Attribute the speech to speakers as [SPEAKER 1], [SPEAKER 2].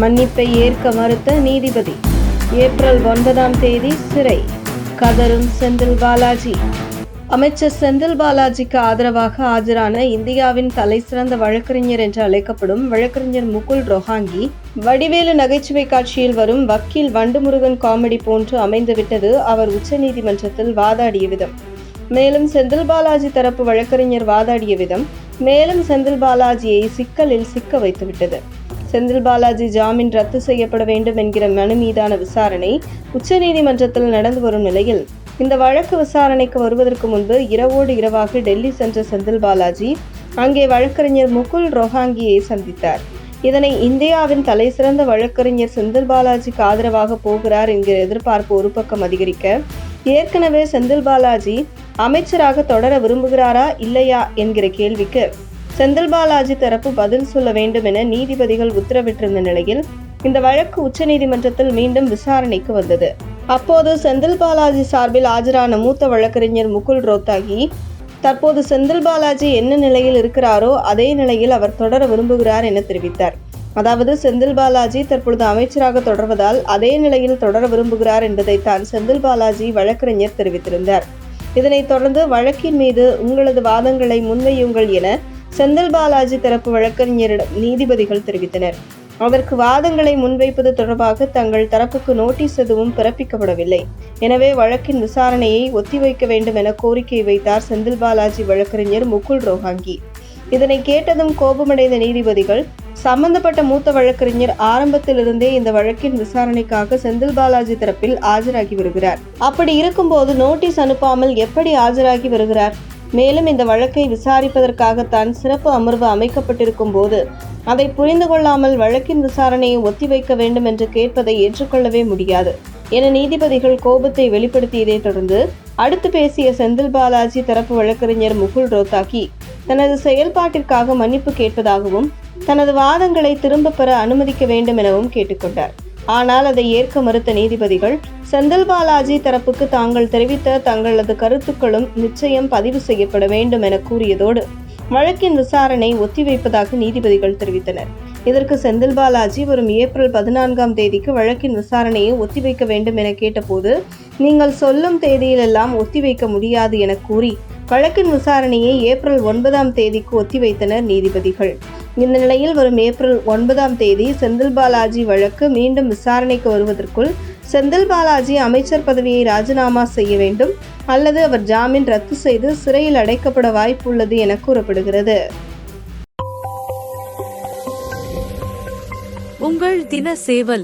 [SPEAKER 1] மன்னிப்பை ஏற்க மறுத்த நீதிபதி. ஏப்ரல் ஒன்பதாம் தேதி சிறை. கதரும் செந்தில் பாலாஜி. அமைச்சர் செந்தில் பாலாஜிக்கு ஆதரவாக ஆஜரான இந்தியாவின் தலைசிறந்த வழக்கறிஞர் என்று அழைக்கப்படும் வழக்கறிஞர் முகுல் ரொஹாங்கி வடிவேலு நகைச்சுவை காட்சியில் வரும் வக்கீல் வண்டுமுருகன் காமெடி போன்று அமைந்துவிட்டது அவர் உச்சநீதிமன்றத்தில் வாதாடிய விதம். மேலும் செந்தில் பாலாஜி தரப்பு வழக்கறிஞர் வாதாடிய விதம் மேலும் செந்தில் பாலாஜியை சிக்கலில் சிக்க வைத்துவிட்டது செந்தில் பாலாஜி ஜாமீன் ரத்து செய்யப்பட வேண்டும் என்கிற மனு மீதான விசாரணை உச்சநீதிமன்றத்தில் நடந்து வரும் நிலையில் இந்த வழக்கு விசாரணைக்கு வருவதற்கு முன்பு இரவோடு இரவாக டெல்லி சென்ற செந்தில் பாலாஜி அங்கே வழக்கறிஞர் முகுல் ரொஹாங்கியை சந்தித்தார். இதனை இந்தியாவின் தலைசிறந்த வழக்கறிஞர் செந்தில் பாலாஜிக்கு ஆதரவாக போகிறார் என்கிற எதிர்பார்ப்பு ஒரு பக்கம் அதிகரிக்க ஏற்கனவே செந்தில் பாலாஜி அமைச்சராக தொடர விரும்புகிறாரா இல்லையா என்கிற கேள்விக்கு செந்தில் பாலாஜி தரப்பு பதில் சொல்ல வேண்டும் என நீதிபதிகள் உத்தரவிட்டிருந்த நிலையில் இந்த வழக்கு உச்சநீதிமன்றத்தில் மீண்டும் விசாரணைக்கு வந்தது. அப்போது செந்தில் பாலாஜி சார்பில் ஆஜரான மூத்த வழக்கறிஞர் முகுல் ரோத்தாகி தற்போது செந்தில் பாலாஜி என்ன நிலையில் இருக்கிறாரோ அதே நிலையில் அவர் தொடர விரும்புகிறார் என தெரிவித்தார். அதாவது செந்தில் பாலாஜி தற்பொழுது அமைச்சராக தொடர்வதால் அதே நிலையில் தொடர விரும்புகிறார் என்பதைத்தான் செந்தில் பாலாஜி வழக்கறிஞர் தெரிவித்திருந்தார். இதனைத் தொடர்ந்து வழக்கின் மீது உங்களது வாதங்களை முன்வையுங்கள் என செந்தில் பாலாஜி தரப்பு வழக்கறிஞரிடம் நீதிபதிகள் தெரிவித்தனர். அதற்கு வாதங்களை முன்வைப்பது தொடர்பாக தங்கள் தரப்புக்கு நோட்டீஸ் எதுவும் பிறப்பிக்கப்படவில்லை. எனவே வழக்கின் விசாரணையை ஒத்திவைக்க வேண்டும் என கோரிக்கை வைத்தார் செந்தில் பாலாஜி வழக்கறிஞர் முகுல் ரோஹாங்கி. இதனை கேட்டதும் கோபமடைந்த நீதிபதிகள் சம்பந்தப்பட்ட மூத்த வழக்கறிஞர் ஆரம்பத்திலிருந்தே இந்த வழக்கின் விசாரணைக்காக செந்தில் பாலாஜி தரப்பில் ஆஜராகி வருகிறார். அப்படி இருக்கும்போது நோட்டீஸ் அனுப்பாமல் எப்படி ஆஜராகி வருகிறார்? மேலும் இந்த வழக்கை விசாரிப்பதற்காகத்தான் சிறப்பு அமர்வு அமைக்கப்பட்டிருக்கும் போது அதை புரிந்து கொள்ளாமல் வழக்கின் விசாரணையை ஒத்திவைக்க வேண்டும் என்று கேட்பதை ஏற்றுக்கொள்ளவே முடியாது என நீதிபதிகள் கோபத்தை வெளிப்படுத்தியதை தொடர்ந்து அடுத்து பேசிய செந்தில் பாலாஜி தரப்பு வழக்கறிஞர் முகுல் ரோத்தாக்கி தனது செயல்பாட்டிற்காக மன்னிப்பு கேட்பதாகவும் தனது வாதங்களை திரும்ப பெற அனுமதிக்க வேண்டும் எனவும் கேட்டுக்கொண்டார். ஆனால் அதை ஏற்க மறுத்த நீதிபதிகள் செந்தில் பாலாஜி தரப்புக்கு தாங்கள் தெரிவித்த தங்களது கருத்துக்களும் நிச்சயம் பதிவு செய்யப்பட வேண்டும் என கூறியதோடு வழக்கின் விசாரணை ஒத்திவைப்பதாக நீதிபதிகள் தெரிவித்தனர். இதற்கு செந்தில் பாலாஜி வரும் ஏப்ரல் பதினான்காம் தேதிக்கு வழக்கின் விசாரணையை ஒத்திவைக்க வேண்டும் என கேட்டபோது நீங்கள் சொல்லும் தேதியிலெல்லாம் ஒத்திவைக்க முடியாது என கூறி வழக்கின் விசாரணையை ஏப்ரல் ஒன்பதாம் தேதிக்கு ஒத்திவைத்தனர் நீதிபதிகள். இந்த நிலையில் வரும் ஏப்ரல் ஒன்பதாம் தேதி செந்தில் பாலாஜி வழக்கு மீண்டும் விசாரணைக்கு வருவதற்குள் செந்தில் பாலாஜி அமைச்சர் பதவியை ராஜினாமா செய்ய வேண்டும் அல்லது அவர் ஜாமீன் ரத்து செய்து சிறையில் அடைக்கப்பட வாய்ப்புள்ளது என கூறப்படுகிறது.
[SPEAKER 2] உங்கள் தின சேவல்